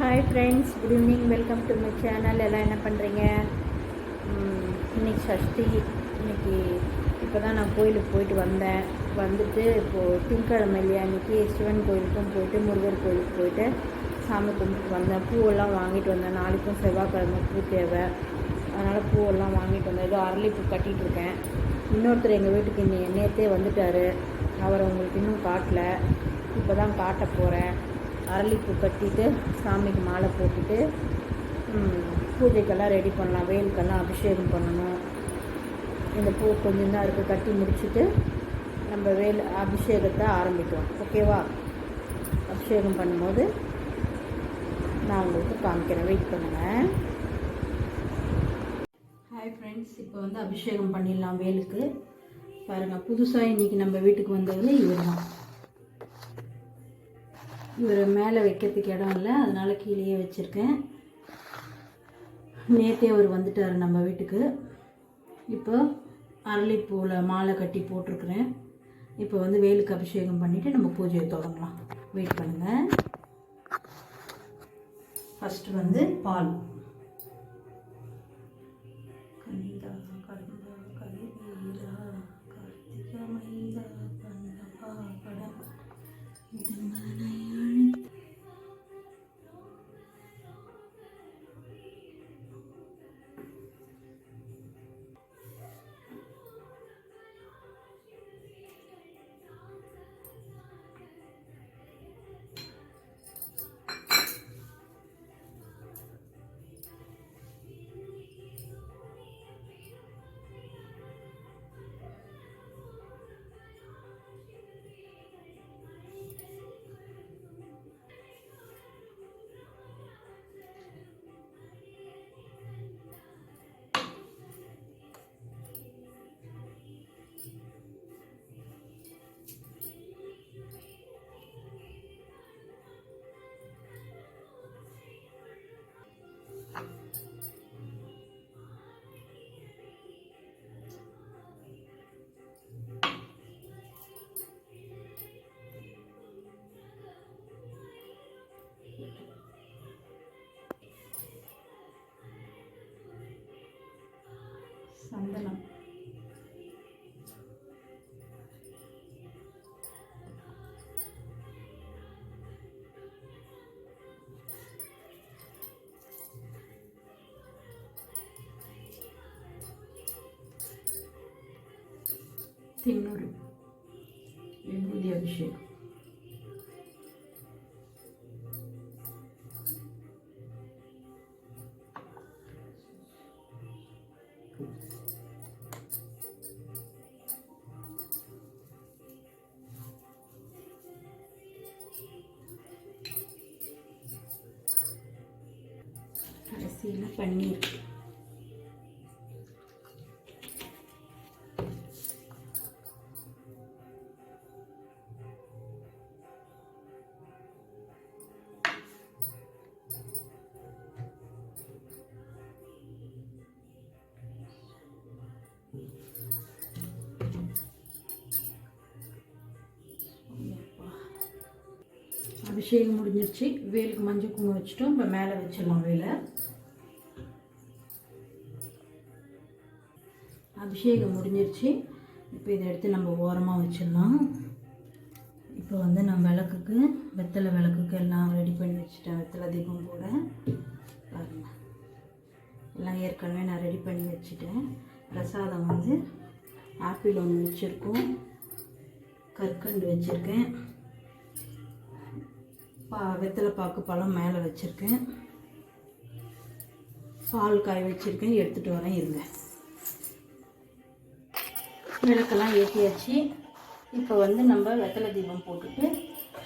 Hi friends good evening welcome to my channel எல்லாம் என்ன பண்ணுறீங்க இன்னைக்கு சஷ்டி. இன்னைக்கு இப்போ தான் நான் கோயிலுக்கு போயிட்டு வந்தேன். வந்துட்டு இப்போது திங்கக்கிழமை இல்லையா? இன்றைக்கி சிவன் கோயிலுக்கும் போயிட்டு முருகர் கோயிலுக்கு போயிட்டு சாமி கும்பிட்டு வந்தேன். பூவெல்லாம் வாங்கிட்டு வந்தேன். நாளைக்கும் செவ்வாய்க்கிழமை பூ தேவை. அதனால் பூவெல்லாம் வாங்கிட்டு வந்தேன். ஏதோ அரளிப்பூ கட்டிகிட்டு இருக்கேன். இன்னொருத்தர் எங்கள் வீட்டுக்கு இன்னி நேற்றே வந்துட்டார். அவர் உங்களுக்கு இன்னும் காட்டல. இப்போ தான் காட்ட போகிறேன் அரளிப்பூ கட்டிட்டு சாமிக்கு மாலை போட்டுட்டு பூஜைக்கெல்லாம் ரெடி பண்ணலாம். வெயிலுக்கெல்லாம் அபிஷேகம் பண்ணணும். இந்த பூ கொஞ்சம் தான் இருக்குது கட்டி முடிச்சுட்டு நம்ம வேல் அபிஷேகத்தை ஆரம்பிக்கலாம். ஓகேவா அபிஷேகம் பண்ணும்போது நான் உங்களுக்கு காமிக்கிறேன். வெயிட் பண்ணுங்கள் ஹாய் ஃப்ரெண்ட்ஸ் இப்போ வந்து அபிஷேகம் பண்ணிடலாம் வேலுக்கு. பாருங்கள் புதுசாக இன்றைக்கி நம்ம வீட்டுக்கு வந்தது இவர் தான் இவர் மேலே வைக்கிறதுக்கு இடம் இல்லை அதனால் கீழேயே வச்சுருக்கேன். நேற்றே அவர் வந்துட்டார் நம்ம வீட்டுக்கு. இப்போ அரளிப்பூவில் மாலை கட்டி போட்டிருக்கிறேன். இப்போ வந்து வேலுக்கு அபிஷேகம் பண்ணிவிட்டு நம்ம பூஜையை தொடங்கலாம். வெயிட் பண்ணுங்கள் ஃபஸ்ட்டு வந்து பால். சந்தனம். தின்னூறு விபூதி அபிஷேகம் கடைசியில் பன்னீர் அபிஷேகம் முடிஞ்சிருச்சு. வேலுக்கு மஞ்சள் குங்குமம் வச்சுட்டோம். இப்போ மேலே வச்சிடலாம் வேலை. அபிஷேகம் முடிஞ்சிருச்சு. இப்போ இதை எடுத்து நம்ம ஓரமாக வச்சிடலாம். இப்போ வந்து நான் விளக்குக்கு வெத்தலை விளக்குக்கு எல்லாம் ரெடி பண்ணி வச்சுட்டேன். வெத்தலை தீபம் கூட பாருங்கள் எல்லாம் ஏற்கனவே நான் ரெடி பண்ணி வச்சுட்டேன். பிரசாதம் வந்து ஆப்பிள் ஒன்று வச்சுருக்கோம். கற்கண்டு வச்சுருக்கேன். பா வெத்தலை பாக்கு பழம் மேலே வச்சுருக்கேன். பால் காய வச்சுருக்கேன். எடுத்துகிட்டு வரேன் இருங்க. விளக்கெல்லாம் ஏற்றியாச்சு இப்போ வந்து நம்ம வெத்தலை தீபம் போட்டுட்டு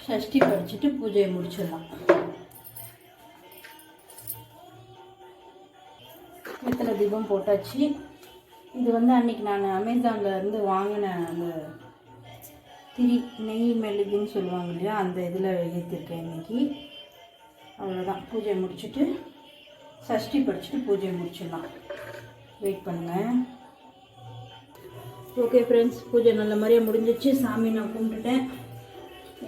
சஷ்டி படிச்சுட்டு பூஜையை முடிச்சிடலாம். வெத்தலை தீபம் போட்டாச்சு. இது வந்து அன்னைக்கு நான் அமேசானில் இருந்து வாங்கின அந்த திரி நெய் மெழுகுன்னு சொல்லுவாங்க இல்லையா அந்த இதில் ஏற்றிருக்கேன் இன்னைக்கு. அவ்வளோதான் பூஜை முடிச்சுட்டு சஷ்டி படிச்சுட்டு பூஜை முடிச்சிடலாம். வெயிட் பண்ணுங்கள் ஓகே ஃப்ரெண்ட்ஸ் பூஜை நல்ல மாதிரியாக முடிஞ்சிச்சு. சாமி நான் கும்பிட்டுட்டேன்.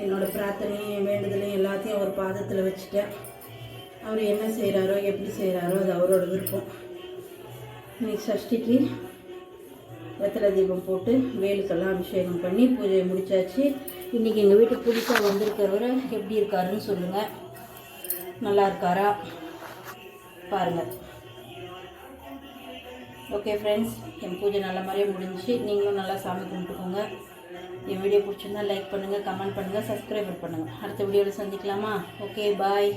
என்னோடய பிரார்த்தனையும் வேண்டுதலையும் எல்லாத்தையும் அவர் பாதத்தில் வச்சுட்டேன். அவர் என்ன செய்கிறாரோ எப்படி செய்கிறாரோ அது அவரோட விருப்பம். இன்னைக்கு சஷ்டிக்கு வெத்தலை தீபம் போட்டு வேலுக்கெல்லாம் அபிஷேகம் பண்ணி பூஜையை முடிச்சாச்சு. இன்றைக்கி எங்கள் வீட்டுக்கு புதுசாக வந்திருக்கிறவரை எப்படி இருக்காருன்னு சொல்லுங்கள் நல்லா இருக்காரா? பாருங்கள் ஓகே ஃப்ரெண்ட்ஸ் என் பூஜை நல்ல மாதிரியே முடிஞ்சுச்சு. நீங்களும் நல்லா சாமி கும்பிட்டுக்கோங்க. என் வீடியோ பிடிச்சிருந்தா லைக் பண்ணுங்கள் கமெண்ட் பண்ணுங்கள் சப்ஸ்கிரைபர் பண்ணுங்கள் அடுத்த வீடியோவில் சந்திக்கலாமா? Okay bye